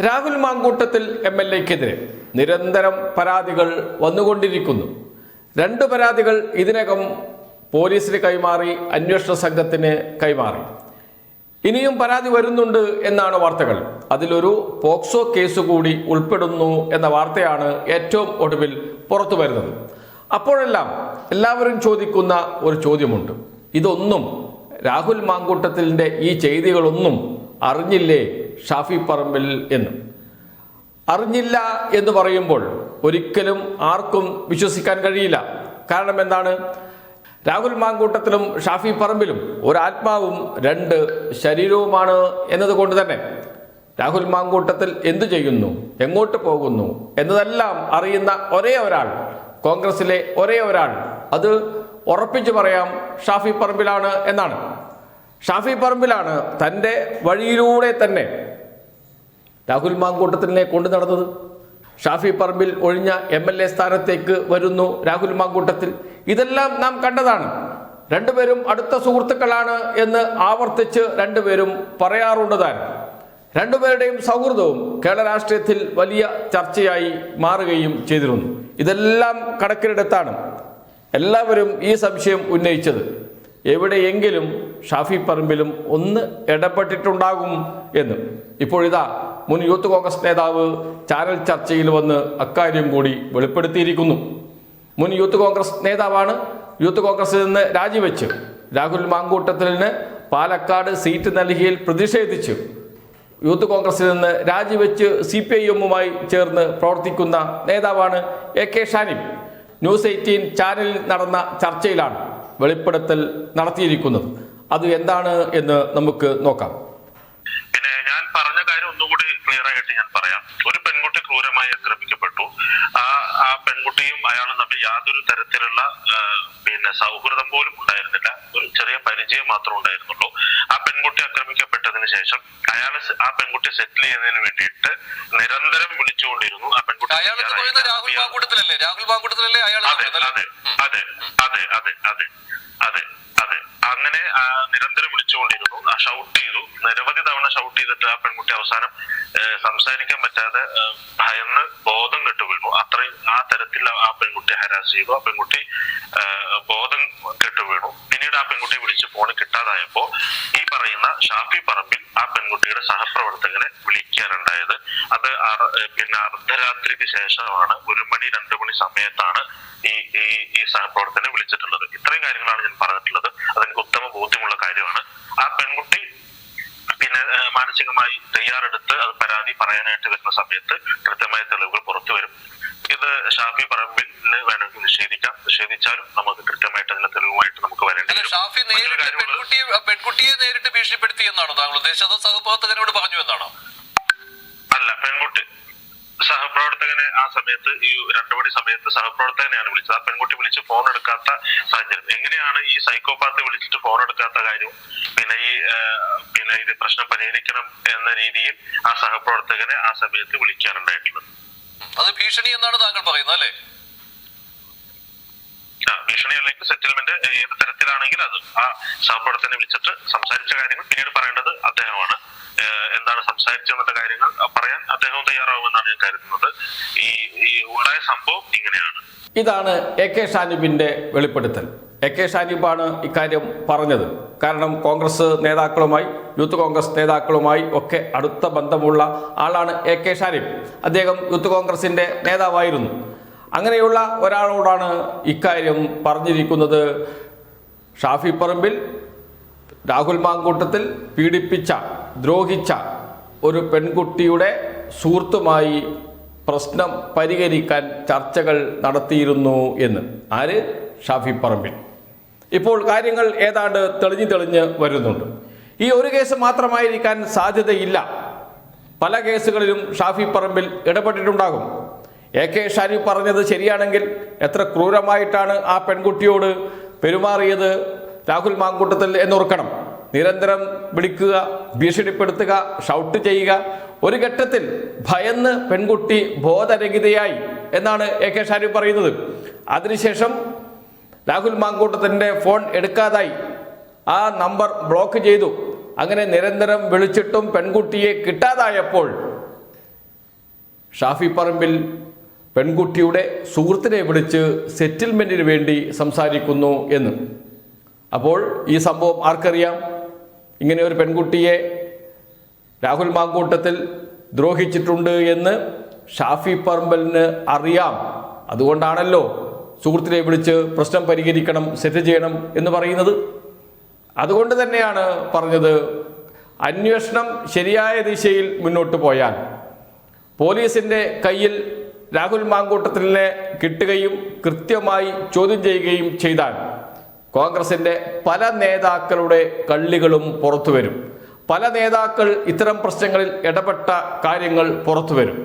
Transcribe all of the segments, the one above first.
Rahul Mamkootathil M L എക്കെതിരെ നിരന്തരം പരാതികൾ വന്നുകൊണ്ടിരിക്കുന്നു. രണ്ട് പരാതികൾ ഇതിനകം പോലീസിന് കൈമാറി അന്വേഷണ സംഘത്തിന് കൈമാറി. ഇനിയും പരാതി വരുന്നുണ്ട് എന്നാണ് വാർത്തകൾ. അതിലൊരു പോക്സോ കേസ് കൂടി ഉൾപ്പെടുന്നു എന്ന വാർത്തയാണ് ഏറ്റവും ഒടുവിൽ പുറത്തു വരുന്നത്. അപ്പോഴെല്ലാം എല്ലാവരും ചോദിക്കുന്ന ഒരു ചോദ്യമുണ്ട്. ഇതൊന്നും രാഹുൽ മാങ്കൂട്ടത്തിന്റെ ഈ ചെയ്തികളൊന്നും അറിഞ്ഞില്ലേ ഷാഫി പറമ്പിൽ എന്ന്. അറിഞ്ഞില്ല എന്ന് പറയുമ്പോൾ ഒരിക്കലും ആർക്കും വിശ്വസിക്കാൻ കഴിയില്ല. കാരണം എന്താണ്? രാഹുൽ മാങ്കൂട്ടത്തിലും ഷാഫി പറമ്പിലും ഒരാത്മാവും രണ്ട് ശരീരവുമാണ് എന്നതുകൊണ്ട് തന്നെ. രാഹുൽ മാങ്കൂട്ടത്തിൽ എന്തു ചെയ്യുന്നു? എങ്ങോട്ട് പോകുന്നു? എന്നതെല്ലാം അറിയുന്ന ഒരേ ഒരാൾ കോൺഗ്രസിലെ ഒരേ ഒരാൾ. അത് ഉറപ്പിച്ചു പറയാം ഷാഫി പറമ്പിലാണ് എന്നാണ്. ഷാഫി പറമ്പിലാണ് തന്റെ വഴിയിലൂടെ തന്നെ രാഹുൽ മാങ്കൂട്ടത്തിനെ കൊണ്ടു നടന്നത്. ഷാഫി പറമ്പിൽ ഒഴിഞ്ഞ എം എൽ എ സ്ഥാനത്തേക്ക് വരുന്നു രാഹുൽ മാങ്കൂട്ടത്തിൽ. ഇതെല്ലാം നാം കണ്ടതാണ്. രണ്ടുപേരും അടുത്ത സുഹൃത്തുക്കളാണ് എന്ന് ആവർത്തിച്ച് രണ്ടുപേരും പറയാറുണ്ട് താൻ. രണ്ടുപേരുടെയും സൗഹൃദവും കേരള രാഷ്ട്രീയത്തിൽ വലിയ ചർച്ചയായി മാറുകയും ചെയ്തിരുന്നു. ഇതെല്ലാം കണക്കിലെടുത്താണ് എല്ലാവരും ഈ സംശയം ഉന്നയിച്ചത്. എവിടെയെങ്കിലും ഷാഫി പറമ്പിലും ഒന്ന് ഇടപെട്ടിട്ടുണ്ടാകും എന്ന്. ഇപ്പോഴിതാ മുൻ യൂത്ത് കോൺഗ്രസ് നേതാവ് ചാനൽ ചർച്ചയിൽ വന്ന് അക്കാര്യം കൂടി വെളിപ്പെടുത്തിയിരിക്കുന്നു. മുൻ യൂത്ത് കോൺഗ്രസ് നേതാവാണ് യൂത്ത് കോൺഗ്രസിൽ നിന്ന് രാജിവെച്ച് രാഹുൽ മാങ്കൂട്ടത്തിലിന് പാലക്കാട് സീറ്റ് നൽകിയിൽ പ്രതിഷേധിച്ച് യൂത്ത് കോൺഗ്രസിൽ നിന്ന് രാജിവെച്ച് സി പി ഐ എമ്മുമായി ചേർന്ന് പ്രവർത്തിക്കുന്ന നേതാവാണ് A K Shanim. News eighteen ചാനലിൽ നടന്ന ചർച്ചയിലാണ് വെളിപ്പെടുത്തൽ നടത്തിയിരിക്കുന്നത്. അത് എന്താണ് എന്ന് നമുക്ക് നോക്കാം. വ്യക്തമായിട്ട് ഞാൻ പറയാം. ഒരു പെൺകുട്ടി ക്രൂരമായി ആക്രമിക്കപ്പെട്ടു. ആ ആ പെൺകുട്ടിയും അയാളും തമ്മിൽ യാതൊരു തരത്തിലുള്ള പിന്നെ സൗഹൃദം പോലും ഉണ്ടായിരുന്നില്ല. ഒരു ചെറിയ പരിചയം മാത്രം ഉണ്ടായിരുന്നുള്ളൂ. ആ പെൺകുട്ടി ആക്രമിക്കപ്പെട്ടതിന് ശേഷം അയാൾ ആ പെൺകുട്ടി സെറ്റിൽ ചെയ്യുന്നതിന് വേണ്ടിയിട്ട് നിരന്തരം വിളിച്ചുകൊണ്ടിരുന്നു. ആ പെൺകുട്ടി രാഹുൽ രാഹുൽ അയാൾ അതെ അതെ അതെ അതെ അതെ അതെ അതെ. നിരന്തരം വിളിച്ചുകൊണ്ടിരുന്നു. ഷൗട്ട് ചെയ്തു. നിരവധി തവണ ഷൗട്ട് ചെയ്തിട്ട് ആ പെൺകുട്ടി അവസാനം സംസാരിക്കാൻ പറ്റാതെ ഭയന്ന് ബോധം കെട്ടു വീണു അത്രയും ആ തരത്തിൽ ആ പെൺകുട്ടി ഹരാസ് ചെയ്തു. ആ പെൺകുട്ടി ബോധം കെട്ടു വീണു. പിന്നീട് ആ പെൺകുട്ടി വിളിച്ച് ഫോൺ കിട്ടാതായപ്പോ ഈ പറയുന്ന ഷാഫി പറമ്പിൽ ആ പെൺകുട്ടിയുടെ സഹപ്രവർത്തകനെ വിളിക്കാനുണ്ടായത്. അത് പിന്നെ അർദ്ധരാത്രിക്ക് ശേഷമാണ്. ഒരു മണി രണ്ടു മണി സമയത്താണ് ഈ ഈ ഈ സഹപ്രവർത്തകനെ വിളിച്ചിട്ടുള്ളത്. ഇത്രയും കാര്യങ്ങളാണ് ഞാൻ പറഞ്ഞിട്ടുള്ളത്. അതെനിക്ക് ഉത്തമ ബോധ്യമുള്ള കാര്യമാണ്. ആ പെൺകുട്ടി പിന്നെ മാനസികമായി തയ്യാറെടുത്ത് അത് പരാതി പറയാനായിട്ട് വരുന്ന സമയത്ത് കൃത്യമായ തെളിവുകൾ പുറത്തു വരും. ഷാഫി പറമ്പിൽ വേണമെങ്കിൽ നിഷേധിക്കാം. നിഷേധിച്ചാലും നമുക്ക് കൃത്യമായിട്ട് അതിന്റെ തെളിവുമായിട്ട് നമുക്ക് വരേണ്ടത് അല്ല ഷാഫി പെൺകുട്ടിയെ പെൺകുട്ടിയെ നേരിട്ട് ഭീഷണിപ്പെടുത്തി എന്നാണോ താങ്കൾ ഉദ്ദേശിച്ചത്? അതോ സഹപ്രവർത്തകനോട് പറഞ്ഞു എന്നാണോ? അല്ല പെൺകുട്ടി. സഹപ്രവർത്തകനെ ആ സമയത്ത് ഈ രണ്ടു മണി സമയത്ത് സഹപ്രവർത്തകനെയാണ് വിളിച്ചത്. ആ പെൺകുട്ടി വിളിച്ച് ഫോൺ എടുക്കാത്ത സാഹചര്യം. എങ്ങനെയാണ് ഈ സൈക്കോപാത്ത് വിളിച്ചിട്ട് ഫോൺ എടുക്കാത്ത കാര്യവും? പിന്നെ ഈ പിന്നെ ഇത് പ്രശ്നം പരിഹരിക്കണം എന്ന രീതിയിൽ ആ സഹപ്രവർത്തകനെ ആ സമയത്ത് വിളിക്കാനുണ്ടായിട്ടുള്ളത് അത് ഭീഷണി എന്നാണ് താങ്കൾ പറയുന്നത് അല്ലേ? ആ, ഭീഷണി അല്ലെങ്കിൽ സെറ്റിൽമെന്റ് ഏത് തരത്തിലാണെങ്കിൽ അത്. ആ സഹപ്രവർത്തനെ വിളിച്ചിട്ട് സംസാരിച്ച കാര്യങ്ങൾ പിന്നീട് പറയേണ്ടത് അദ്ദേഹമാണ്. എന്താണ് എന്താണ് സംസാരിച്ചെന്നുള്ള കാര്യങ്ങൾ പറയാൻ അദ്ദേഹവും തയ്യാറാവുമെന്നാണ് ഞാൻ കരുതുന്നത്. ഈ ഈ ഉണ്ടായ സംഭവം ഇങ്ങനെയാണ്. ഇതാണ് എ കെ ഷാനുബിന്റെ വെളിപ്പെടുത്തൽ. എ കെ ഷാനിബാണ് ഇക്കാര്യം പറഞ്ഞത്. കാരണം കോൺഗ്രസ് നേതാക്കളുമായി യൂത്ത് കോൺഗ്രസ് നേതാക്കളുമായി ഒക്കെ അടുത്ത ബന്ധമുള്ള ആളാണ് എ കെ ഷാനിബ് അദ്ദേഹം യൂത്ത് കോൺഗ്രസിന്റെ നേതാവായിരുന്നു. അങ്ങനെയുള്ള ഒരാളോടാണ് ഇക്കാര്യം പറഞ്ഞിരിക്കുന്നത്. ഷാഫി പറമ്പിൽ രാഹുൽ മാങ്കൂട്ടത്തിൽ പീഡിപ്പിച്ച ദ്രോഹിച്ച ഒരു പെൺകുട്ടിയുടെ സുഹൃത്തുമായി പ്രശ്നം പരിഹരിക്കാൻ ചർച്ചകൾ നടത്തിയിരുന്നു എന്ന്. ആര്? ഷാഫി പറമ്പിൽ. ഇപ്പോൾ കാര്യങ്ങൾ ഏതാണ്ട് തെളിഞ്ഞു തെളിഞ്ഞ് വരുന്നുണ്ട്. ഈ ഒരു കേസ് മാത്രമായിരിക്കാൻ സാധ്യതയില്ല. പല കേസുകളിലും ഷാഫി പറമ്പിൽ ഇടപെട്ടിട്ടുണ്ടാകും. എ കെ ഷാരി പറഞ്ഞത് ശരിയാണെങ്കിൽ എത്ര ക്രൂരമായിട്ടാണ് ആ പെൺകുട്ടിയോട് പെരുമാറിയത് രാഹുൽ മാങ്കൂട്ടത്തിൽ എന്നോർക്കണം. നിരന്തരം വിളിക്കുക ഭീഷണിപ്പെടുത്തുക ഷൗട്ട് ചെയ്യുക. ഒരു ഘട്ടത്തിൽ ഭയന്ന് പെൺകുട്ടി ബോധരഹിതയായി എന്നാണ് എ കെ ഷാരി പറയുന്നത്. അതിനുശേഷം രാഹുൽ മാങ്കൂട്ടത്തിന്റെ ഫോൺ എടുക്കാതായി. ആ നമ്പർ ബ്ലോക്ക് ചെയ്തു. അങ്ങനെ നിരന്തരം വിളിച്ചിട്ടും പെൺകുട്ടിയെ കിട്ടാതായപ്പോൾ ഷാഫി പറമ്പിൽ പെൺകുട്ടിയുടെ സുഹൃത്തിനെ വിളിച്ച് സെറ്റിൽമെന്റിന് വേണ്ടി സംസാരിക്കുന്നു എന്ന്. അപ്പോൾ ഈ സംഭവം ആർക്കറിയാം? ഇങ്ങനെ ഒരു പെൺകുട്ടിയെ രാഹുൽ മാങ്കൂട്ടത്തിൽ ദ്രോഹിച്ചിട്ടുണ്ട് എന്ന് ഷാഫി പറമ്പലിന് അറിയാം. അതുകൊണ്ടാണല്ലോ സുഹൃത്തിനെ വിളിച്ച് പ്രശ്നം പരിഹരിക്കണം സെറ്റ് ചെയ്യണം എന്ന് പറയുന്നത് അതുകൊണ്ട് തന്നെയാണ് പറഞ്ഞത് അന്വേഷണം ശരിയായ ദിശയിൽ മുന്നോട്ട് പോയാൽ പോലീസിന്റെ കയ്യിൽ രാഹുൽ മാങ്കൂട്ടത്തിനെ കിട്ടുകയും കൃത്യമായി ചോദ്യം ചെയ്യുകയും ചെയ്താൽ കോൺഗ്രസിന്റെ പല നേതാക്കളുടെ കള്ളികളും പുറത്തു വരും പല നേതാക്കൾ ഇത്തരം പ്രശ്നങ്ങളിൽ ഇടപെട്ട കാര്യങ്ങൾ പുറത്തു വരും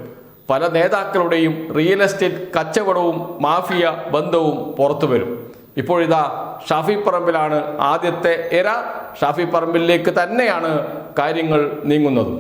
പല നേതാക്കളുടെയും റിയൽ എസ്റ്റേറ്റ് കച്ചവടവും മാഫിയ ബന്ധവും പുറത്തു വരും. ഇപ്പോഴിതാ ഷാഫി പറമ്പിലാണ് ആദ്യത്തെ എര. ഷാഫി പറമ്പിലേക്ക് തന്നെയാണ് കാര്യങ്ങൾ നീങ്ങുന്നതും.